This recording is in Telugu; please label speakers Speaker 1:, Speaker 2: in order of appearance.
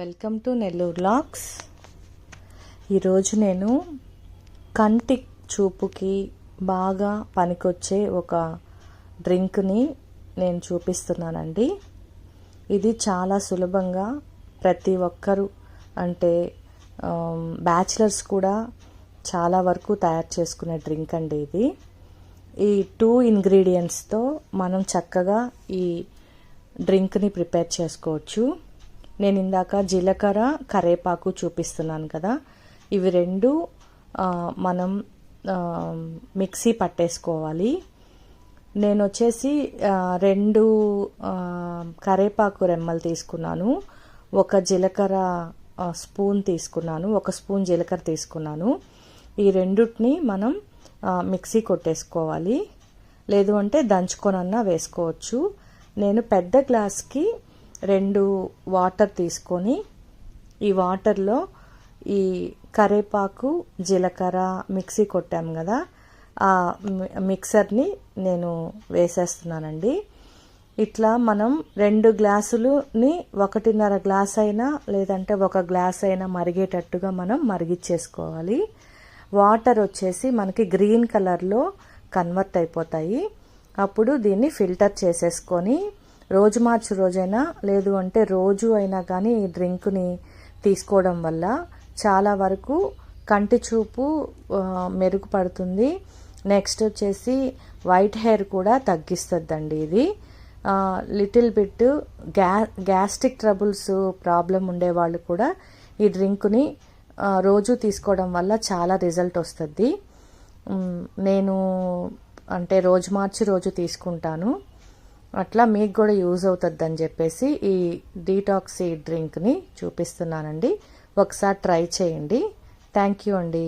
Speaker 1: Welcome to Nellore lakhs. ఈరోజు నేను కంటి చూపుకి బాగా పనికొచ్చే ఒక డ్రింక్ని నేను చూపిస్తున్నానండి. ఇది చాలా సులభంగా ప్రతి ఒక్కరు అంటే బ్యాచిలర్స్ కూడా చాలా వరకు తయారు చేసుకునే డ్రింక్ అండి ఇది. ఈ టూ ఇంగ్రీడియంట్స్తో మనం చక్కగా ఈ డ్రింక్ని ప్రిపేర్ చేసుకోవచ్చు. నేను ఇందాక జీలకర్ర కరేపాకు చూపిస్తున్నాను కదా. ఇవి రెండు మనం మిక్సీ పట్టేసుకోవాలి. నేను వచ్చేసి రెండు కరేపాకు రెమ్మలు తీసుకున్నాను. ఒక జీలకర్ర స్పూన్ తీసుకున్నాను. ఒక స్పూన్ జీలకర్ర తీసుకున్నాను. ఈ రెండుటిని మనం మిక్సీ కొట్టేసుకోవాలి. లేదు అంటే దంచుకొనన్నా వేసుకోవచ్చు. నేను పెద్ద గ్లాస్కి రెండు వాటర్ తీసుకొని ఈ వాటర్లో ఈ కరేపాకు జీలకర్ర మిక్సీ కొట్టాం కదా. ఆ మిక్సర్ని నేను వేసేస్తున్నానండి. ఇట్లా మనం రెండు గ్లాసులుని ఒకటిన్నర గ్లాస్ అయినా లేదంటే ఒక గ్లాస్ అయినా మరిగేటట్టుగా మనం మరిగిచ్చేసుకోవాలి. వాటర్ వచ్చేసి మనకి గ్రీన్ కలర్లో కన్వర్ట్ అయిపోతాయి. అప్పుడు దీన్ని ఫిల్టర్ చేసేసుకొని రోజు మార్చి రోజైనా లేదు అంటే రోజు అయినా కానీ ఈ డ్రింక్ని తీసుకోవడం వల్ల చాలా వరకు కంటి చూపు మెరుగుపడుతుంది. నెక్స్ట్ వచ్చేసి వైట్ హెయిర్ కూడా తగ్గిస్తుందండి ఇది. లిటిల్ బిట్ గ్యా గ్యాస్ట్రిక్ ట్రబుల్స్ ప్రాబ్లం ఉండేవాళ్ళు కూడా ఈ డ్రింక్ని రోజు తీసుకోవడం వల్ల చాలా రిజల్ట్ వస్తుంది. నేను అంటే రోజు మార్చి రోజు తీసుకుంటాను. అట్లా మీకు కూడా యూజ్ అవుతుంది అని చెప్పేసి ఈ డీటాక్స్ ఈ డ్రింక్ని చూపిస్తున్నానండి. ఒకసారి ట్రై చేయండి. థ్యాంక్ యూ అండి.